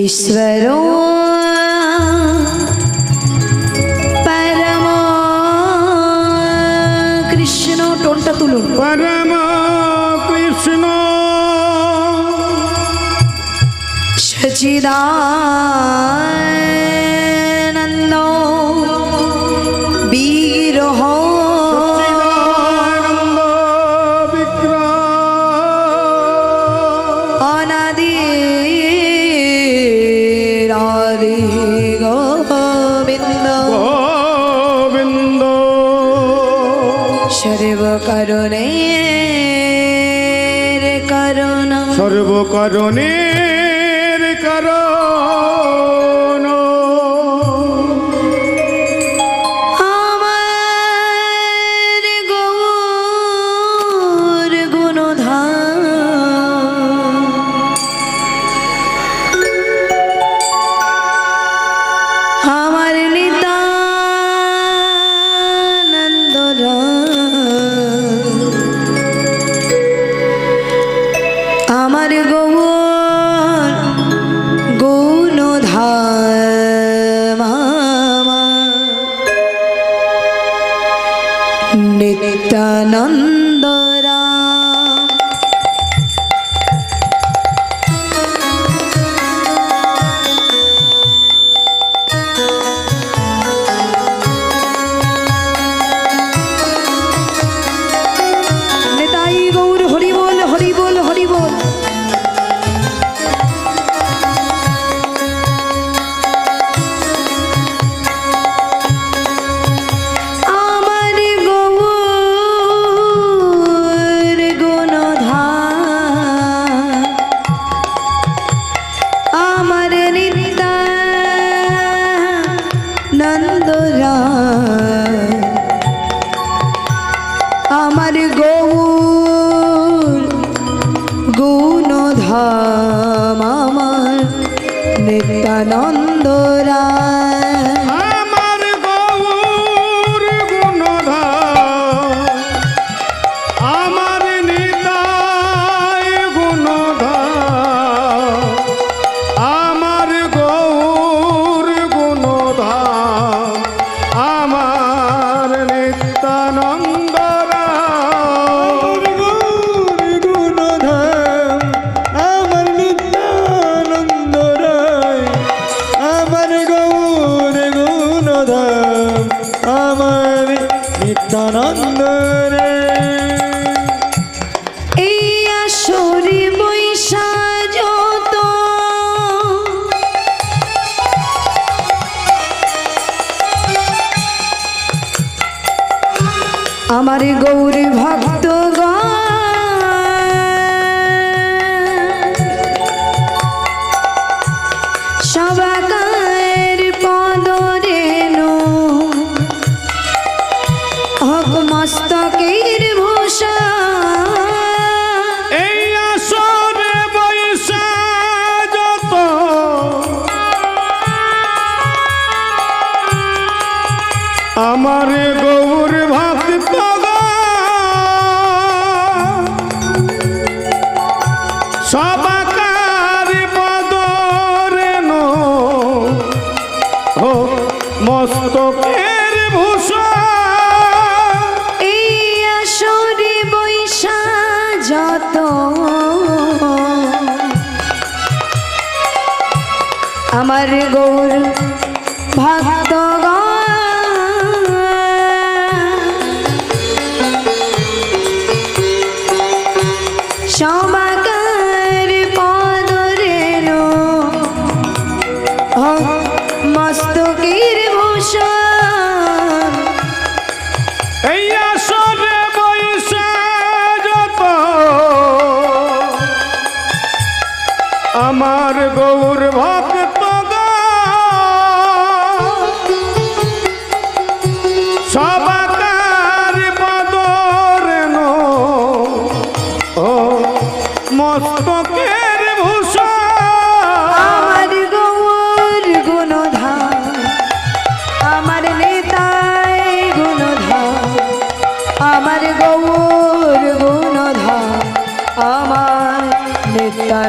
ईश्वरो परमो कृष्णो टोंटतुलु परमो कृष्णो सचिदा সর্বকরণের কারণ Dora. no, no. हमारी गौरी भक्त চোখের ভূষা এই বৈশা যত আমার গৌর ভক্ত আমার গৌর ভাব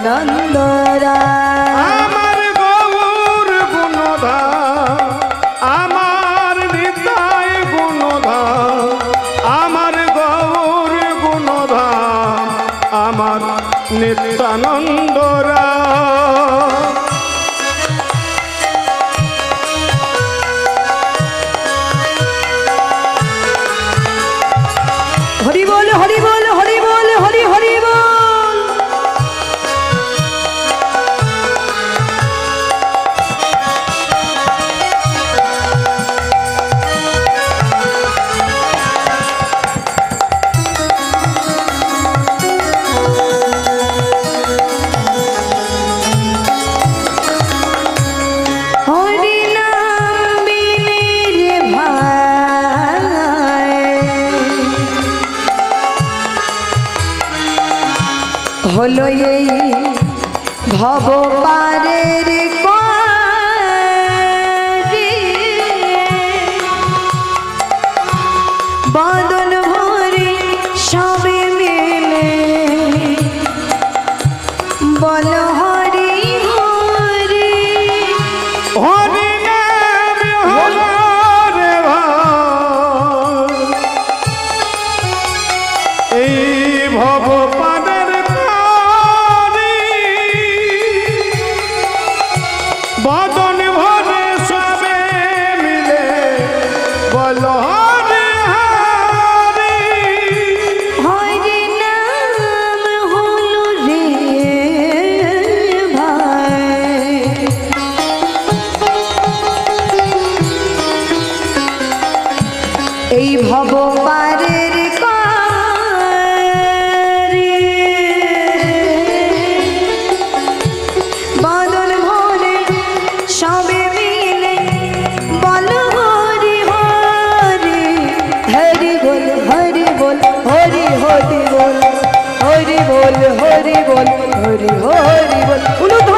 নন্দরা আমার গুণধা আমার হৃদয় গুণধা আমার গৌর গুণধা আমার নিত্যানন্দরা হলো এই ভব পারে বদ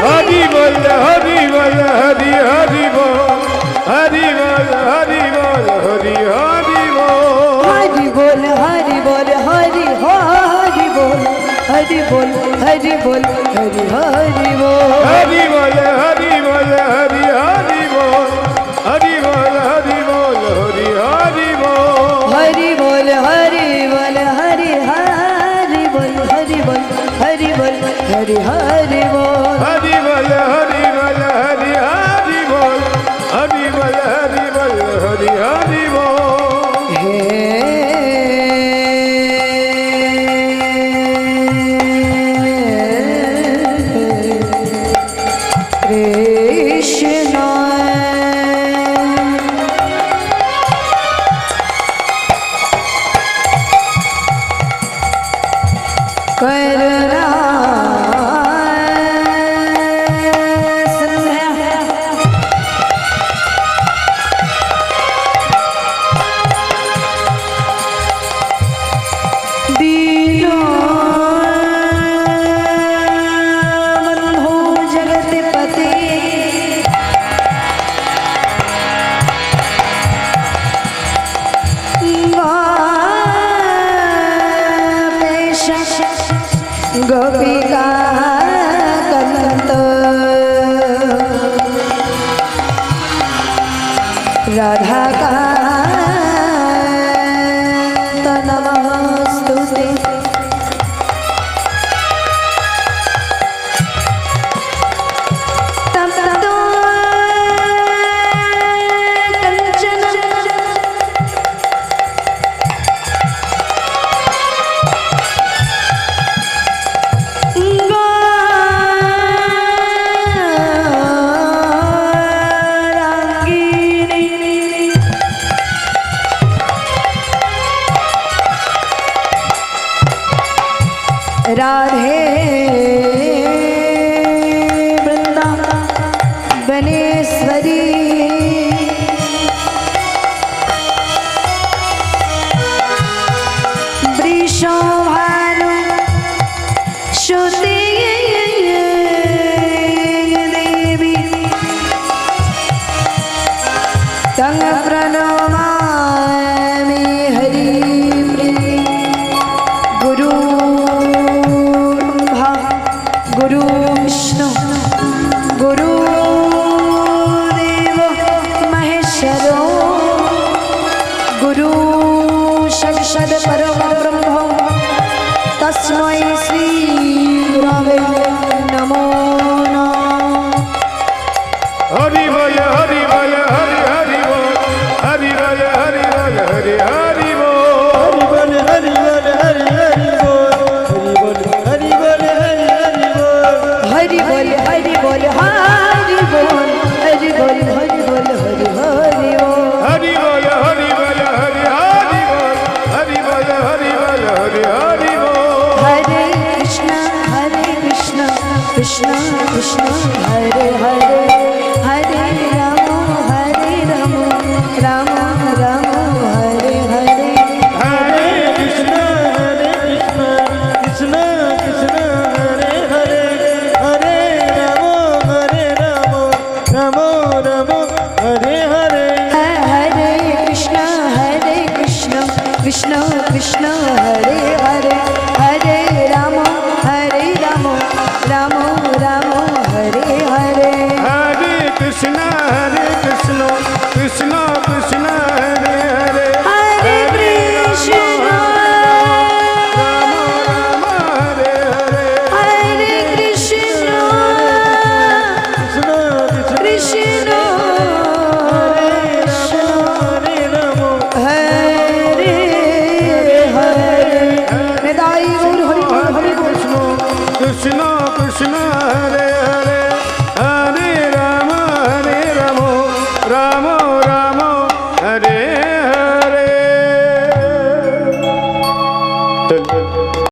हरि बोल हरि बोल हरि हरि बोल हरि बोल हरि बोल हरि হরি হরি বল। হরি বল হরি বল হরি হরি বল। হরি বল হরি বল হরি হরি বল। হে